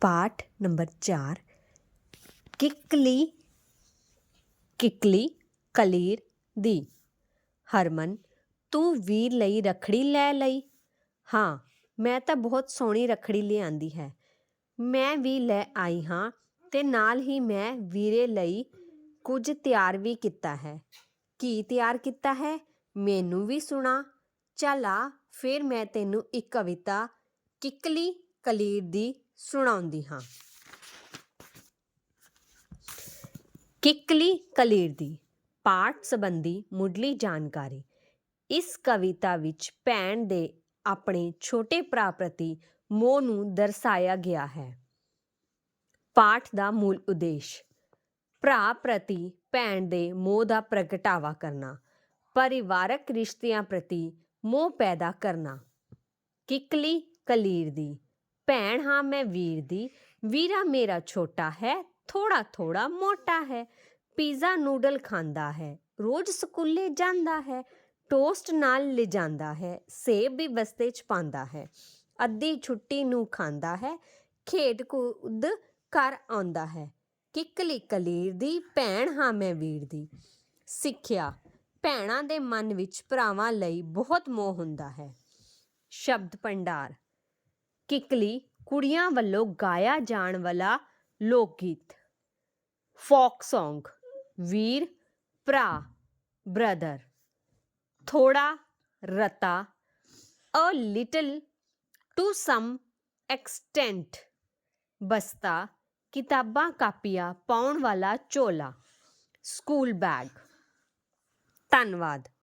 ਪਾਠ ਨੰਬਰ 4 ਕਿਕਲੀ ਕਿਕਲੀ ਕਲੀਰ ਦੀ। ਹਰਮਨ, ਤੂੰ ਵੀਰ ਲਈ ਰਖੜੀ ਲੈ ਲਈ? ਹਾਂ, ਮੈਂ ਤਾਂ ਬਹੁਤ ਸੋਹਣੀ ਰਖੜੀ ਲਿਆਂਦੀ ਹੈ। ਮੈਂ ਵੀ ਲੈ ਆਈ ਹਾਂ ਤੇ ਨਾਲ ਹੀ ਮੈਂ ਵੀਰੇ ਲਈ ਕੁਝ ਤਿਆਰ ਵੀ ਕੀਤਾ ਹੈ। ਕੀ ਤਿਆਰ ਕੀਤਾ ਹੈ? ਮੈਨੂੰ ਵੀ ਸੁਣਾ। ਚੱਲ ਆ, ਫਿਰ ਮੈਂ ਤੈਨੂੰ ਇੱਕ ਕਵਿਤਾ, ਕਿਕਲੀ ਕਲੀਰ ਦੀ ਸੁਣਾਉਂਦੀ ਹਾਂ। ਕਿਕਲੀ ਕਲੀਰ ਦੀ ਪਾਠ ਸੰਬੰਧੀ ਮੁੱਢਲੀ ਜਾਣਕਾਰੀ। ਇਸ ਕਵਿਤਾ ਵਿੱਚ ਭੈਣ ਦੇ ਆਪਣੇ ਛੋਟੇ ਭਰਾ ਪ੍ਰਤੀ ਮੋਹ ਨੂੰ ਦਰਸਾਇਆ ਗਿਆ ਹੈ। ਪਾਠ ਦਾ ਮੂਲ ਉਦੇਸ਼, ਭਰਾ ਪ੍ਰਤੀ ਭੈਣ ਦੇ ਮੋਹ ਦਾ ਪ੍ਰਗਟਾਵਾ ਕਰਨਾ, ਪਰਿਵਾਰਕ ਰਿਸ਼ਤਿਆਂ ਪ੍ਰਤੀ ਮੋਹ ਪੈਦਾ ਕਰਨਾ। ਕਿਕਲੀ ਕਲੀਰ ਦੀ ਭੈਣ, ਹਾਂ, ਮੈਂ ਵੀਰ ਦੀ। ਵੀਰਾ ਮੇਰਾ ਛੋਟਾ ਹੈ ਥੋੜਾ ਥੋੜਾ ਮੋਟਾ ਹੈ। ਪੀਜ਼ਾ, ਨੂਡਲ ਖਾਂਦਾ ਹੈ, ਰੋਜ਼ ਸਕੂਲੇ ਜਾਂਦਾ ਹੈ, ਟੋਸਟ ਨਾਲ ਲਿਜਾਂਦਾ ਹੈ, ਸੇਬ ਵੀ ਬਸਤੇ 'ਚ ਪਾਉਂਦਾ ਹੈ। ਅੱਧੀ ਛੁੱਟੀ ਨੂੰ ਖਾਂਦਾ ਹੈ, ਖੇਡ ਕੂਦ ਕਰ ਆਉਂਦਾ ਹੈ। ਕਿਕਲੀ ਕਲੀਰ ਦੀ, ਭੈਣ, ਹਾਂ, ਮੈਂ ਵੀਰ ਦੀ। ਸਿੱਖਿਆ, ਭੈਣਾਂ ਦੇ ਮਨ ਵਿੱਚ ਭਰਾਵਾਂ ਲਈ ਬਹੁਤ ਮੋਹ ਹੁੰਦਾ ਹੈ। ਸ਼ਬਦ ਭੰਡਾਰ ਕਿਕਲੀ ਕੁੜੀਆਂ ਵੱਲੋਂ ਗਾਇਆ ਜਾਣ ਵਾਲਾ ਲੋਕ ਗੀਤ ਫੋਕ Song ਵੀਰ, ਭਰਾ, ਬ੍ਰਦਰ। ਥੋੜਾ ਰਤਾ, a little to some extent. ਬਸਤਾ, ਕਿਤਾਬਾਂ ਕਾਪੀਆਂ ਪਾਉਣ ਵਾਲਾ ਝੋਲਾ ਸਕੂਲ ਬੈਗ। ਧੰਨਵਾਦ।